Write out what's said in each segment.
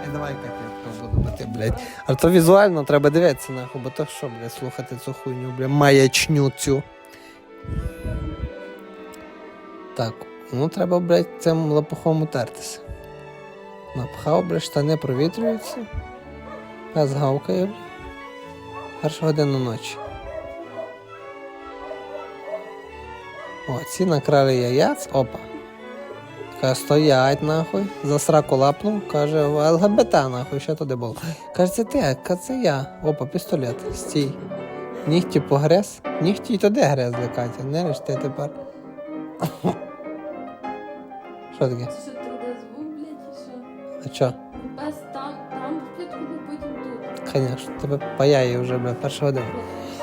Ай, давай, Катя, блядь. А то візуально треба дивитися, нахуй, бо то що, блядь, слухати цю хуйню, блядь, маячню цю. Так, ну треба, блядь, цим лопухом утертися. Напхав, блядь, штани провітрюються. Пес гавкає, блядь. Перша година ночі. О, ці накрали яєць, опа. Каже, стоять нахуй, за сраку лапнув, каже, ЛГБТ нахуй, що туди було. Каже, це ти, а це я. Опа, пістолет, стій. Нігті погрез, нігті й туди грезли, Катя, не риш ти тепер. Що таке? Що 3D звук, блядь, і що? А чо? Пес там, там спочатку був, потім тут. Звісно, тебе паяє вже, бля, перша година.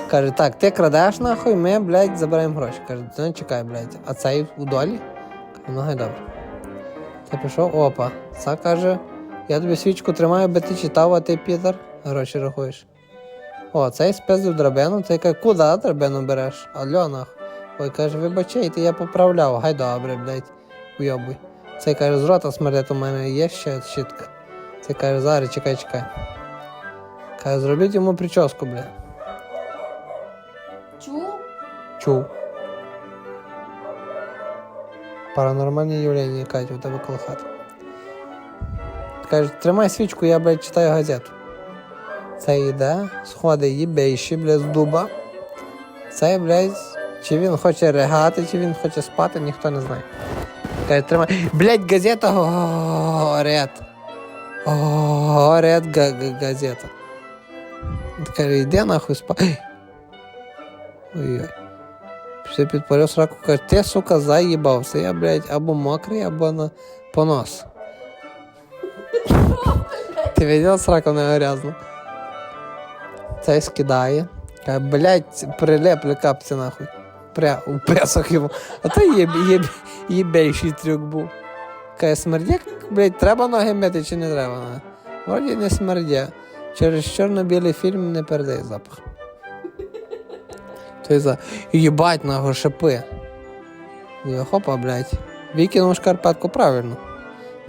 Каже, так, ти крадеш нахуй, ми, блядь, забираємо гроші. Каже, ти не чекай, блядь, а цей у долі? Каже, ну гай добре. Ти пішов, опа. Це каже, я тобі свічку тримаю, би ти читав, а ти, Пітер, гроші рахуєш. О, цей спиздив драбину, ти каже, куди драбину береш? Алло. Ой, каже, вибачайте, я поправляв, гай добре, блядь, уйобуй. Цей каже, з рота смердить, у мене є ще щітка. Цей каже, зараз, чекай, чекай. Каже, зробіть йому прическу, бля. Чув? Чув. Паранормальні явлення, Катя, у тебе коло. Каже, тримай свічку, я, блядь, читаю газету. Це йде, сходить їбейші, блядь, з дуба. Це, блядь, чи він хоче ригати, чи він хоче спати, ніхто не знає. Каже, тримай. Блядь, газета горет. Горет га- га- газета. Каже, йди нахуй спати. Ой-ой. Все підпалив сраку, каже, ти, сука, заїбався. Я, блядь, або мокрий, або на понос. Ти видел сраку не грязно? Цей скидає. Каже, блядь, прилеплю капці нахуй. Пря, у песок йому. А то є, є, єбейший трюк був. Каже, смердяк, блядь, треба ноги мити чи не треба? Вроді не смердя. Через чорно-білий фільм не передає запах. Той за їбать на шипи. Я хопа, блядь. Викинув шкарпетку правильно.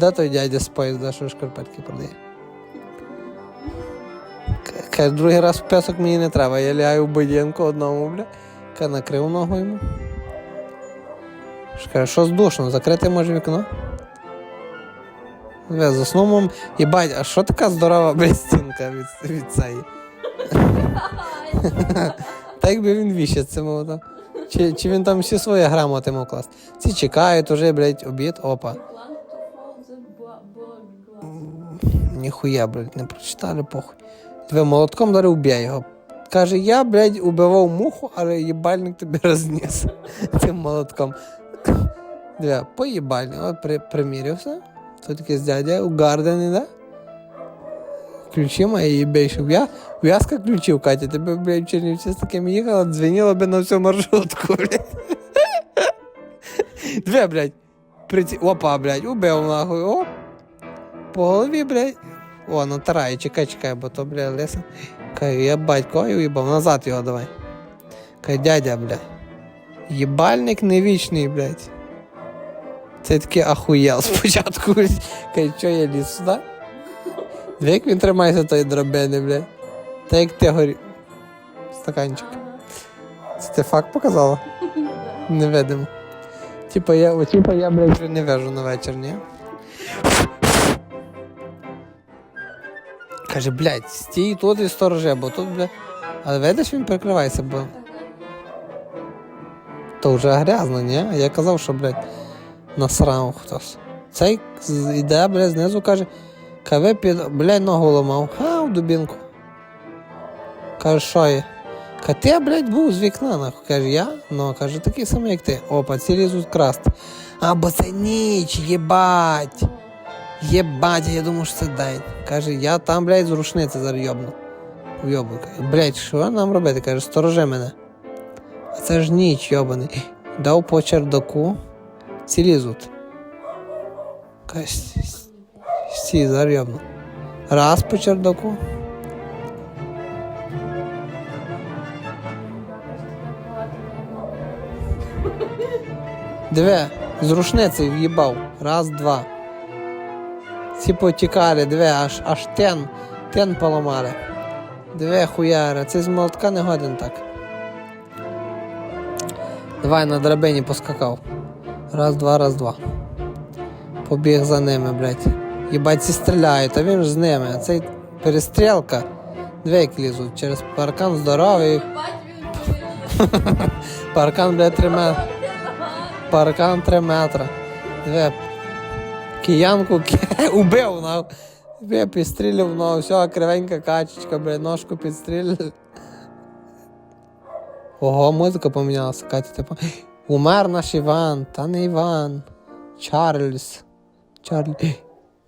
Де той дядя з поїзда, що шкарпетки продає? Каже, другий раз в песок мені не треба, я лягаю в будинку одному, бля. Каже, накрив ногу йому. Каже, що здушно, закрити може вікно? Бля, за сном, їбать, а що така здорова блядь, стінка від, від цієї? Так якби він віщать це там. Чи, чи він там всі свої грамоти мав класти? Ці чекають уже, блядь, обід, опа. Ніхуя, блядь, не прочитали, похуй. Тебе молотком дарив уб'є його. Каже, я, блядь, убивав муху, але їбальник тобі розніс цим молотком. Диви, поїбальник, от при, примірявся. Тут якийсь дядя у Гардені, да? Ключі мої їбейші. Я, в'язка ключів, Катя, тебе, блядь, в Чернівці з таким їхала, дзвеніла би на всю маршрутку, блядь. Две, блядь. Приці... Опа, блядь, убив нахуй, оп. По голові, блядь. О, натирає, чекай, чекай, бо то, бля, лиса. Кай, я батько уїбав, назад його давай. Кай, дядя, бля. Єбальник не вічний, блядь. Це таки ахуєл спочатку. Кай, що я ліз сюди? Диви, Як він тримається тої драбини, бля. Та як ти горі. Стаканчик. Це ти факт показала? Невидимо. Типа я, о, типа я, блядь, вже не вижу на вечір, ні? Каже, блядь, стій тут і сторожи, бо тут, блядь. Але видиш, він прикривається, бо то вже грязно, ні? А я казав, що, блядь, насрав хтось. Цей іде, блядь, знизу каже, кави під, блядь, ногу ламав. Ха, в дубінку. Каже, що є? Каже, ти, блядь, був з вікна, нахуй. Каже, я? Ну, каже, такий самий, як ти. Опа, ці лізуть красти. А, бо це ніч, єбать. Єбать, я думав, що це день. Каже, я там, блядь, з рушниці зараз йобну. Блядь, що нам робити? Каже, сторожи мене. А це ж ніч, йобаний. Дав по чердаку, ці лізуть. Каже, «С- с- стій, зараз йобну. Раз по чердаку. Диви, з рушниці в'їбав. Раз, два. Ці потікали, диви, аж, аж тен, тен поламали. Диви, хуяра, це з молотка не годен так. Давай на драбині поскакав. Раз, два, раз, два. Побіг за ними, блядь. Їбать, ці стріляють, а він ж з ними. А перестрілка. Дві лізуть через паркан здоровий. Паркан, блядь, 3 метри. Паркан 3 метри. Диви. Киянку ки- убив, на. Підстрілив, ну, все, кривенька качечка, блядь, ножку підстрілив. Ого, музика помінялася, Катя, типу. Умер наш Іван, та не Іван. Чарльз. Чарльз.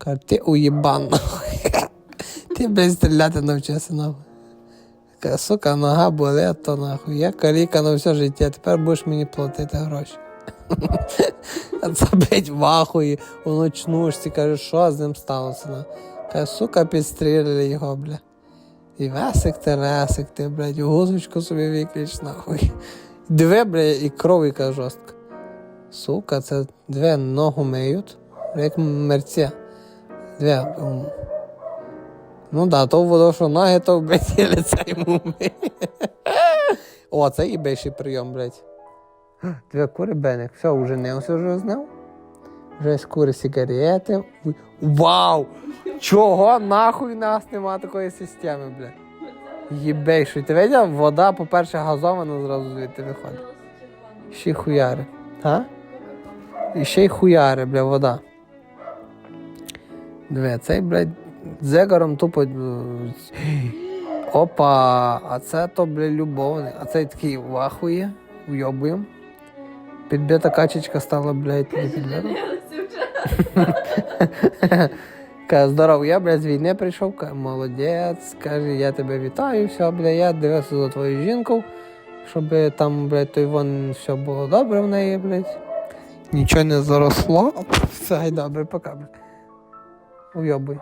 Каже, ти уєбан. Ти, блядь, стріляти навчився, нахуй. Сука, нога болить, то нахуй. Я каліка на все життя, тепер будеш мені платити гроші. А це, блядь, в ахуї, у ночнушці, каже, що з ним сталося? Каже, сука, підстрілили його, бля. І весик ти, ресик ти, блядь, гузочку собі виключ, нахуй. Диви, бля, і кров, яка жорстка. Сука, це дві ногу миють, як мерця. Дві. Ну да, то було, що ноги, то блядь, і лице йому. О, це і більший прийом, блядь. Дві кури беник. Все, уже не все вже знав. Вже з кури сигарети. Вау! Чого нахуй нас нема такої системи, бля? Єбей, що ти видів? Вода, по-перше, газована зразу звідти виходить. Ще й хуяри. А? І ще й хуяри, бля, вода. Диви, цей, блядь, дзигаром тупо. е, Опа, а це то, бля, любовний. А цей такий вахує, уйобуєм. Підбита качечка стала, блядь, не підбита. Каже, здоров, я, блядь, з війни прийшов, каже, молодець, каже, я тебе вітаю, все, бля, я дивився за твою жінку, щоб там, блядь, той вон все було добре в неї, блядь. Нічого не заросло. Все, добре, пока, блядь. Уйобуй.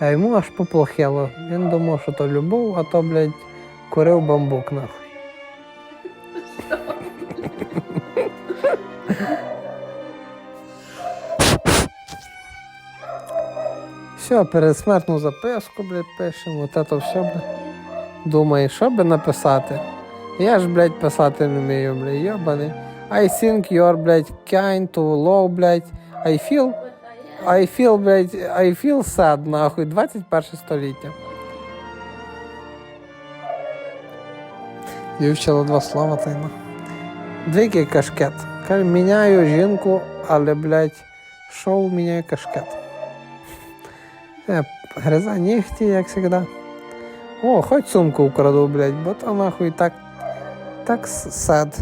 А йому аж поплохело. Він думав, що то любов, а то, блядь, курив бамбук, нахуй. Все, передсмертну записку, блядь, пишемо, от це все, блядь. Думає, що би написати? Я ж, блядь, писати не вмію, блядь, йобаний. I think you're, блядь, kind to low, блядь. I feel, I feel, блядь, I feel sad, нахуй, 21 століття. Вивчила два слова та й на. Двійки кашкет. Каже, міняю жінку, але, блядь, шоу міняє кашкет. Е, Гриза нігті, як завжди. О, хоч сумку украду, блядь, бо то нахуй так. Так с- сад.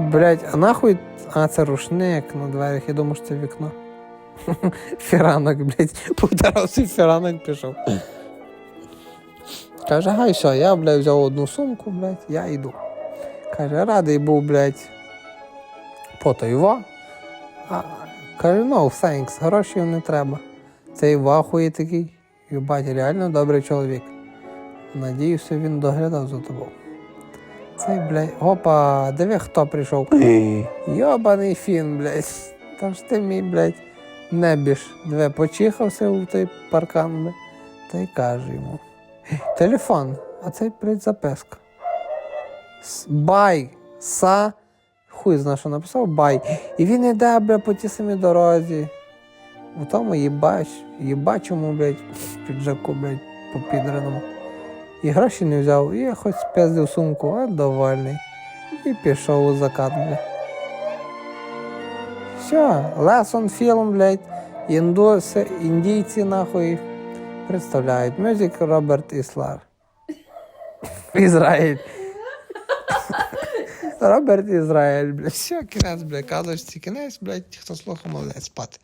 Блядь, а нахуй. А, це рушник на дверях, я думав, що це вікно. Фіранок, блядь, повтарався фіранок пішов. Каже, гай, все, я, блядь, взяв одну сумку, блядь, я йду. Каже, радий був, блядь, по його. Каже, no, thanks, грошей не треба. Цей вахує такий, юбать, реально добрий чоловік. Надіюся, він доглядав за тобою. Цей, блядь, опа, диви, хто прийшов. Йобаний фін, блядь. Та ж ти мій, блядь, небіж. Диви, почихався у той паркан, блядь. Та й каже йому. Телефон, а цей, блядь, записка. Бай, са, хуй зна, що написав, бай. І він іде, бля, по тій самій дорозі. У тому їбач, їбачому, блядь, піджаку, блядь, по підраному. І гроші не взяв, і я хоч спіздив сумку, а довольний. І пішов у закат, блядь. Все, лесон фільм, блядь, індуси, індійці, нахуй, представляють. Мюзик Роберт Іслар. Ізраїль. Роберт Ізраїль, блядь. Все, кінець, блядь, казочці, кінець, блядь, хто слухав, молодець, спати.